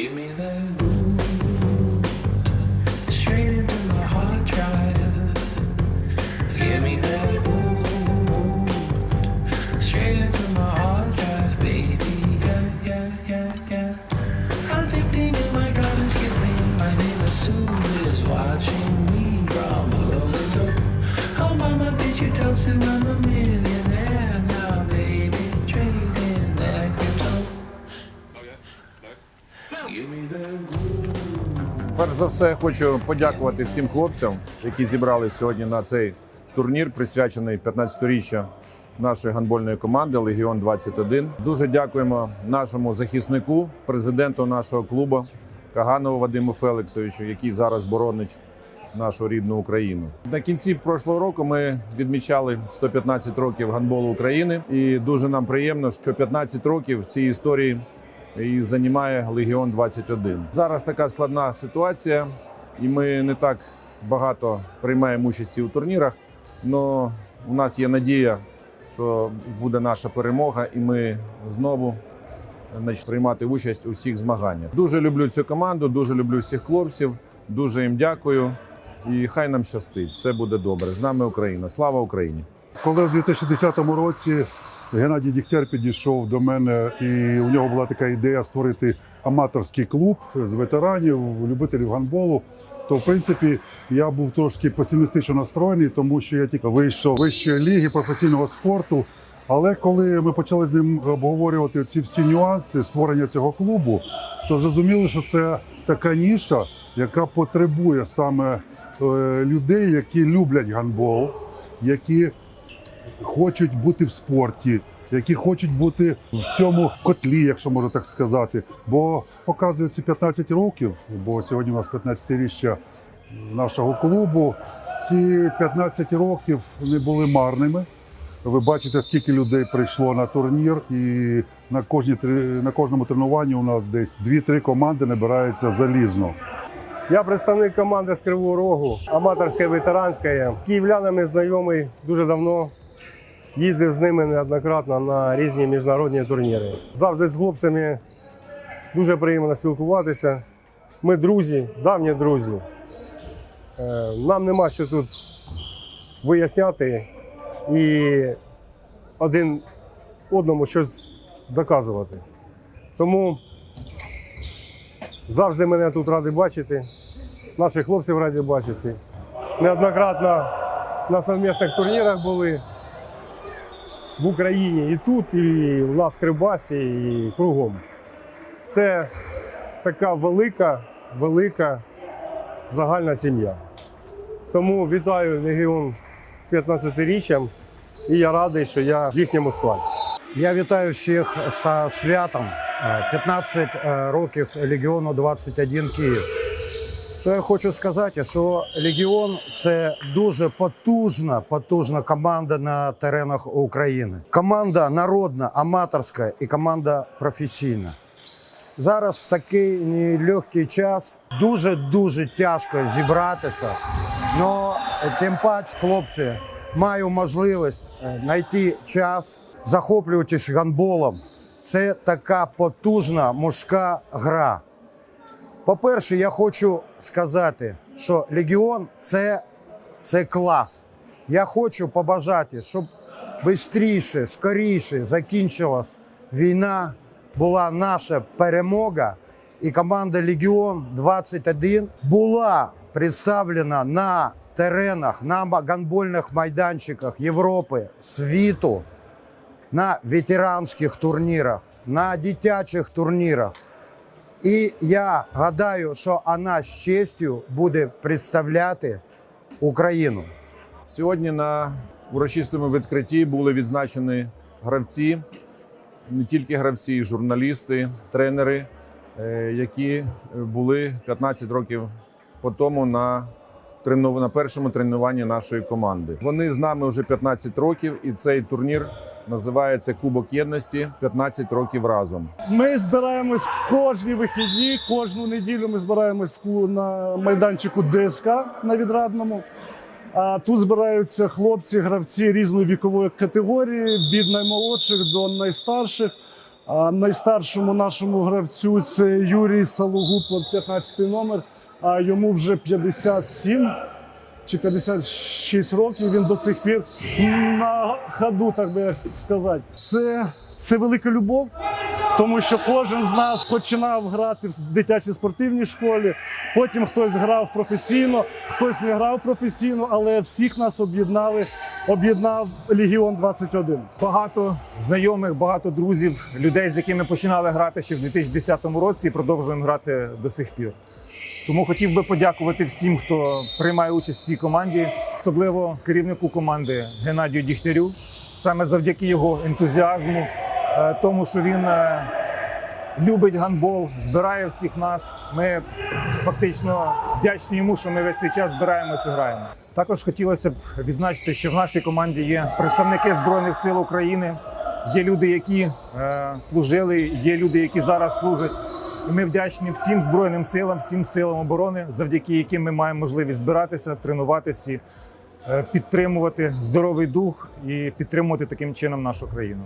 Give me that groove, straight into my hard drive. Give me that straight into my hard drive, baby. Yeah, yeah, yeah, yeah. I'm 15 in my. My is watching me from below. Oh, mama, did you tell Sue Перш за все, хочу подякувати всім хлопцям, які зібрали сьогодні на цей турнір, присвячений 15-річчю нашої гандбольної команди Легіон 21. Дуже дякуємо нашому захиснику, президенту нашого клубу Каганову Вадиму Феликсовичу, який зараз боронить нашу рідну Україну. На кінці прошлого року ми відмічали 115 років гандболу України, і дуже нам приємно, що 15 років в цій історії і займає Легіон 21. Зараз така складна ситуація, і ми не так багато приймаємо участі у турнірах. але у нас є надія, що буде наша перемога, і ми знову значить, приймати участь у всіх змаганнях. Дуже люблю цю команду, дуже люблю всіх хлопців, дуже їм дякую. І хай нам щастить, все буде добре. З нами Україна. Слава Україні! Коли в 2010 році Геннадій Дігтяр підійшов до мене, і у нього була така ідея створити аматорський клуб з ветеранів, любителів гандболу. То, в принципі, я був трошки песимістично настроєний, тому що я тільки вийшов вищої ліги професійного спорту. Але коли ми почали з ним обговорювати ці всі нюанси створення цього клубу, то зрозуміли, що це така ніша, яка потребує саме е, людей, які люблять гандбол, які хочуть бути в спорті, які хочуть бути в цьому котлі, якщо можна так сказати. Бо показує ці 15 років, бо сьогодні у нас 15-річчя нашого клубу. Ці 15 років не були марними. Ви бачите, скільки людей прийшло на турнір, і на кожній трі- на кожному тренуванні у нас десь 2-3 команди набираються залізно. Я представник команди з Кривого Рогу, аматорська ветеранська. Київлянами знайомий дуже давно. Їздив з ними неоднократно на різні міжнародні турніри. Завжди з хлопцями дуже приємно спілкуватися. Ми друзі, давні друзі. Е, Нам нема що тут виясняти і один одному щось доказувати. Тому Завжди мене тут раді бачити, наших хлопців раді бачити. Неоднократно на совмісних турнірах були в Україні і тут, і в нас в Кривбасі, і кругом. Це така велика, велика загальна сім'я. Тому вітаю Легіон з 15-річчям і я радий, що я в їхньому складі. Я вітаю всіх з святом. Е, 15 е, років Легіону 21 Київ. Що я хочу сказати, що Легіон це дуже потужна, потужна команда на теренах України. Команда народна, аматорська і команда професійна. Зараз в такий нелегкий час дуже дуже тяжко зібратися. Но тим паче, хлопці, маю можливість е, знайти час, захоплюватись гандболом. Це така потужна мужська гра. По-перше, я хочу сказати, що Легіон це, це клас. Я хочу побажати, щоб швидше, скоріше закінчилась війна, була наша перемога, і команда Легіон 21 була представлена на теренах, на гандбольних майданчиках Європи, світу, на ветеранських турнірах, на дитячих турнірах. І я гадаю, що вона з честю буде представляти Україну. Сьогодні на урочистому відкритті були відзначені гравці, не тільки гравці, журналісти, тренери, е, які були 15 років по тому на на першому тренуванні нашої команди. Вони з нами вже 15 років, і цей турнір називається Кубок єдності 15 років разом. Ми збираємось кожні вихідні, кожну неділю ми збираємось на майданчику ДСК на відрадному. А тут збираються хлопці, гравці різної вікової категорії, від наймолодших до найстарших. А найстаршому нашому гравцю це Юрій Салугуб, от 15 номер, а йому вже 57 чи 56 років. Він до сих пір на ходу, так би сказати. Це, це велика любов, тому що кожен з нас починав грати в дитячій спортивній школі. Потім хтось грав професійно, хтось не грав професійно, але всіх нас об'єднали, об'єднав Легіон 21. Багато знайомих, багато друзів, людей, з якими починали грати ще в 2010 році і продовжуємо грати до сих пір. Тому хотів би подякувати всім, хто приймає участь в цій команді, особливо керівнику команди Геннадію Дігтярю. Саме завдяки його ентузіазму, е, тому що він е, любить гандбол, збирає всіх нас. Ми фактично вдячні йому, що ми весь цей час збираємося граємо. Також хотілося б відзначити, що в нашій команді є представники Збройних сил України, є люди, які е, служили, є люди, які зараз служать. Ми вдячні всім збройним силам, всім силам оборони, завдяки яким ми маємо можливість збиратися, тренуватися, е, підтримувати здоровий дух і підтримувати таким чином нашу країну.